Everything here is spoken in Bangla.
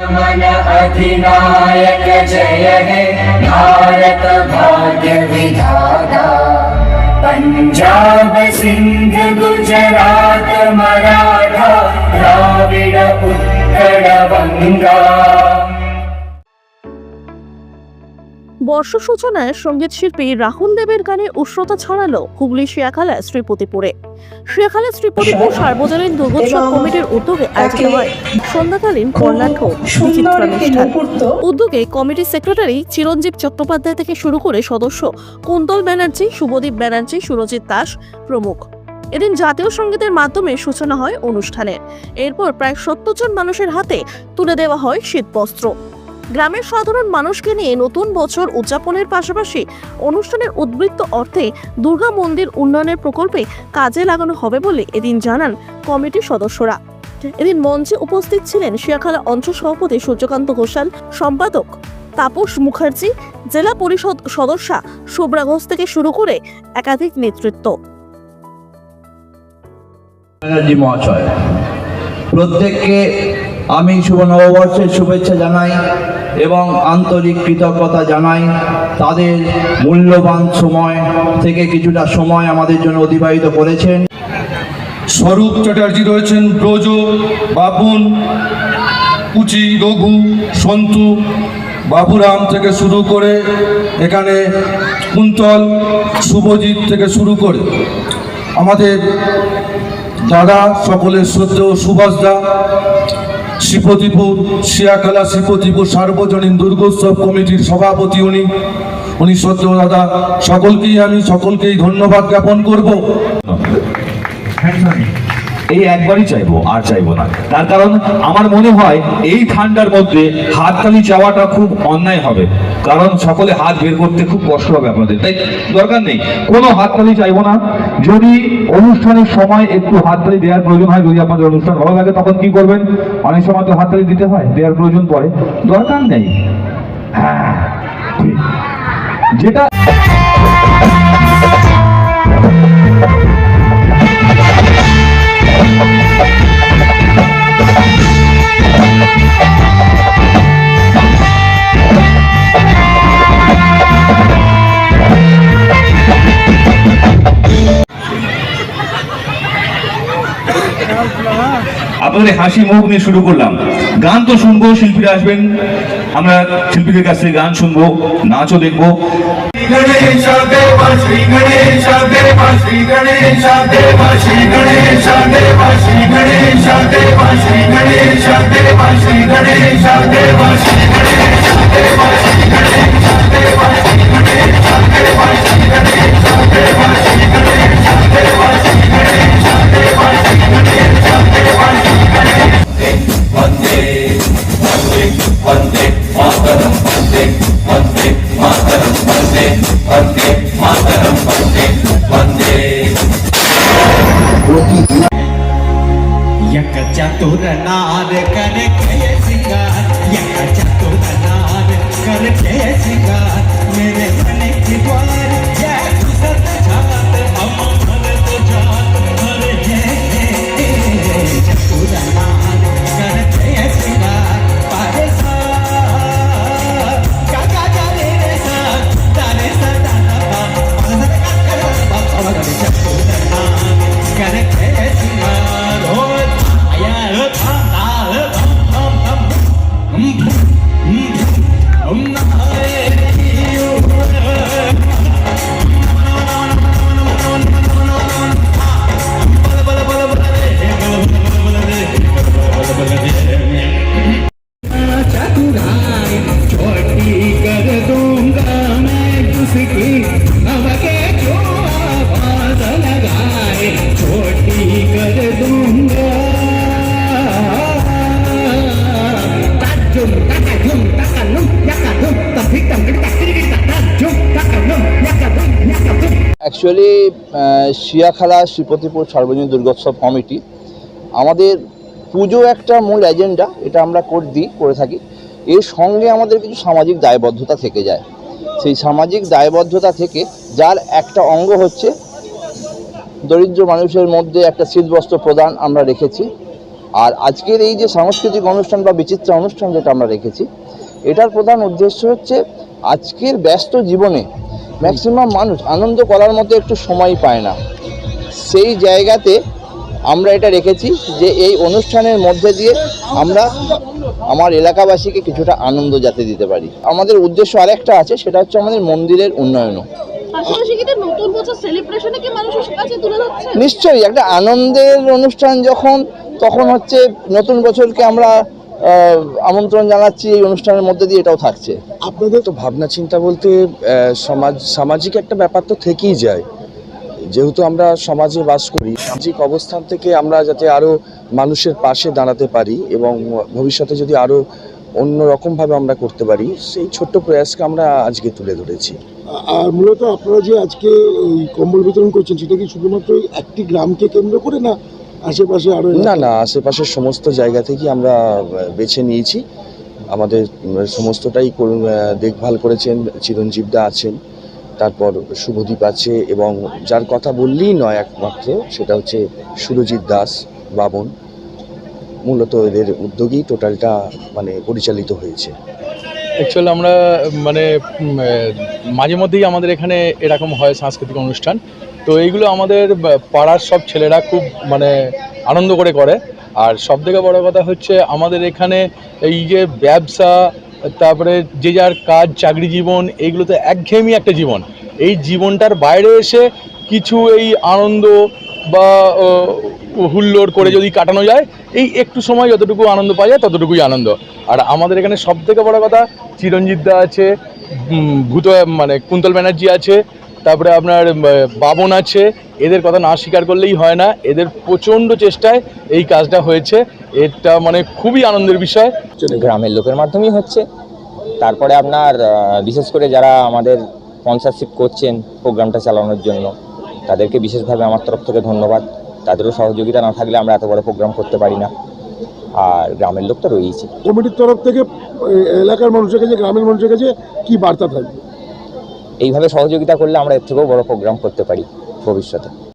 मन अधिनायक जय हे। भारत भाग्य विधाता। पंजाब सिंध गुजरात मराठा द्राविड उत्कल বর্ষ সূচনায় সংগীত শিল্পী রাহুল দেবের গানে উষ্ণতা ছড়ালো হুগলি শিয়াখালা শ্রীপতিপুরে। শিয়াখালা শ্রীপতিপুর সার্বজনীন দুর্গোৎসব কমিটির উদ্যোগে আয়োজিত হয় সন্ধ্যাকালীন বর্ণাঢ্য বিচিত্রানুষ্ঠান উদ্যোগে কমিটির সেক্রেটারি চিরঞ্জীব চট্টোপাধ্যায় থেকে শুরু করে সদস্য কুন্তল ব্যানার্জি শুভদীপ ব্যানার্জি সুরজিৎ দাস প্রমুখ। এদিন জাতীয় সঙ্গীতের মাধ্যমে সূচনা হয় অনুষ্ঠানের এরপর প্রায় সত্তর জন মানুষের হাতে তুলে দেওয়া হয় শীতবস্ত্র। গ্রামের সাধারণ মানুষকে নিয়ে নতুন বছর উদযাপনের পাশাপাশি অনুষ্ঠানের উদ্বৃত্ত অর্থে দুর্গা মন্দির উন্নয়নের প্রকল্পে কাজে লাগানো হবে বলে এদিন জানান কমিটির সদস্যরা। এদিন মঞ্চে উপস্থিত ছিলেন শিয়াখালা অঞ্চল সভাপতি সূর্যকান্ত ঘোষাল, সম্পাদক তাপস মুখার্জি, জেলা পরিষদ সদস্যা শুভ্রা ঘোষ থেকে শুরু করে একাধিক নেতৃত্ব। প্রত্যেককে আমি শুভ নববর্ষের শুভেচ্ছা জানাই। এবং আন্তরিক কৃতজ্ঞতা জানাই তাদের মূল্যবান সময় থেকে কিছুটা সময় আমাদের জন্য অতিবাহিত করেছেন। স্বরূপ চ্যাটার্জি রয়েছেন ব্রজ, বাপুন, কুচি, রঘু, সন্তু, বাবুরাম থেকে শুরু করে এখানে কুন্তল, শুভজিৎ থেকে শুরু করে আমাদের দাদা, সকলের শ্রদ্ধেয় সুভাষ দা শ্রীপতিপুর শিয়াখালা শিবদীপুর সার্বজনীন দুর্গোৎসব কমিটির সভাপতি উনি। উনি সত্য দাদা, সকলকেই আমি সকলকেই ধন্যবাদ জ্ঞাপন করব। এই একবারই চাইব, আর চাইব না। তার কারণ আমার মনে হয় এই ঠান্ডার মধ্যে হাততালি চাওয়াটা খুব অন্যায় হবে। কারণ সকলে হাত বের করতে খুব কষ্ট হবে আপনাদের। তাই দরকার নেই, কোনো হাততালি চাইব না। যদি অনুষ্ঠানের সময় একটু হাততালি দেওয়ার প্রয়োজন হয়, যদি আপনাদের অনুষ্ঠান ভালো লাগে, তখন কি করবেন? অনেক সময় তো হাততালি দিতে হয়, দেওয়ার প্রয়োজন পড়ে। দরকার নেই। হ্যাঁ। যেটা আপনাদের হাসি মুখ নিয়ে শুরু করলাম। গান তো শুনব, শিল্পীরা আসবেন। আমরা শিল্পীদের কাছ থেকে গান শুনব, নাচও দেখব। গণেশ यक चतुर नार कर के सिंगार, यक चतुर नार कर के सिंगार, मेरे मन की द्वार, जय सुसत छात हम অ্যাকচুয়ালি শিয়াখালা শ্রীপতিপুর সার্বজনীন দুর্গোৎসব কমিটি, আমাদের পুজো একটা মূল এজেন্ডা এটা আমরা করে, দিই, করে থাকি। এর সঙ্গে আমাদের কিছু সামাজিক দায়বদ্ধতা থেকে যায়। সেই সামাজিক দায়বদ্ধতা থেকে যার একটা অঙ্গ হচ্ছে দরিদ্র মানুষের মধ্যে একটা শীতবস্ত্র প্রদান আমরা রেখেছি। আর আজকের এই যে সাংস্কৃতিক অনুষ্ঠান বা বিচিত্র অনুষ্ঠান যেটা আমরা রেখেছি, এটার প্রধান উদ্দেশ্য হচ্ছে আজকের ব্যস্ত জীবনে ম্যাক্সিমাম মানুষ আনন্দ করার মতো একটু সময় পায় না। সেই জায়গাতে আমরা এটা রেখেছি যে এই অনুষ্ঠানের মধ্যে দিয়ে আমরা আমার এলাকাবাসীকে কিছুটা আনন্দ যাতে দিতে পারি। আমাদের উদ্দেশ্য আরেকটা আছে সেটা হচ্ছে আমাদের মন্দিরের উন্নয়নও। নিশ্চয়ই একটা আনন্দের অনুষ্ঠান যখন তখন হচ্ছে নতুন বছরকে আমরা আমন্ত্রণ জানাচ্ছি এই অনুষ্ঠানের মধ্যে দিয়ে এটাও থাকছে। আপনাদের তো ভাবনা চিন্তা বলতে সমাজ সামাজিক একটা ব্যাপার তো থেকেই যায়। যেহেতু আমরা সমাজে বাস করি সামাজিক অবস্থান থেকে আমরা যাতে আরও মানুষের পাশে দাঁড়াতে পারি এবং ভবিষ্যতে যদি আরও অন্য রকমভাবে আমরা করতে পারি সেই ছোট্ট প্রয়াসকে আমরা আজকে তুলে ধরেছি। আর মূলত আপনারা যে আজকে এই কম্বল বিতরণ করছেন সেটা কি শুধুমাত্র একটি গ্রামকে কেন্দ্র করে না আশেপাশে আরও না না আশেপাশের সমস্ত জায়গা থেকেই আমরা বেছে নিয়েছি। আমাদের সমস্তটাই করুন, দেখভাল করেছেন চিরঞ্জীব দা আছেন তারপর শুভদীপ আছে এবং যার কথা বললেই নয় একমাত্র সেটা হচ্ছে সুরজিৎ দাস বাবন মূলত এদের উদ্যোগেই টোটালটা মানে পরিচালিত হয়েছে। অ্যাকচুয়ালি আমরা মানে মাঝে মধ্যেই আমাদের এখানে এরকম হয় সাংস্কৃতিক অনুষ্ঠান। তো এইগুলো আমাদের পাড়ার সব ছেলেরা খুব মানে আনন্দ করে করে। আর সব থেকে বড়ো কথা হচ্ছে আমাদের এখানে এই যে ব্যবসা, তারপরে যে যার কাজ, চাকরি জীবন এইগুলো তো একঘেয়েমি একটা জীবন। এই জীবনটার বাইরে এসে কিছু এই আনন্দ বা হুল্লোড় করে যদি কাটানো যায়, এই একটু সময় যতটুকু আনন্দ পাওয়া যায়, ততটুকুই আনন্দ। আর আমাদের এখানে সব থেকে বড়ো কথা, চিরঞ্জিত দা আছে ভূত মানে কুন্তল ব্যানার্জি আছে তারপরে আপনার বাবন আছে। এদের কথা না স্বীকার করলেই হয় না। এদের প্রচণ্ড চেষ্টায় এই কাজটা হয়েছে। এটা মানে খুবই আনন্দের বিষয়। গ্রামের লোকের মাধ্যমেই হচ্ছে। তারপরে আপনার বিশেষ করে যারা আমাদের স্পন্সরশিপ করছেন প্রোগ্রামটা চালানোর জন্য তাদেরকে বিশেষভাবে আমার তরফ থেকে ধন্যবাদ। তাদেরও সহযোগিতা না থাকলে আমরা এত বড় প্রোগ্রাম করতে পারি না। আর গ্রামের লোক তো রয়েছে কমিটির তরফ থেকে এলাকার মানুষের কাছে গ্রামের মানুষের কাছে কি বার্তা থাকবে? এইভাবে সহযোগিতা করলে আমরা এর থেকেও বড় প্রোগ্রাম করতে পারি ভবিষ্যতে।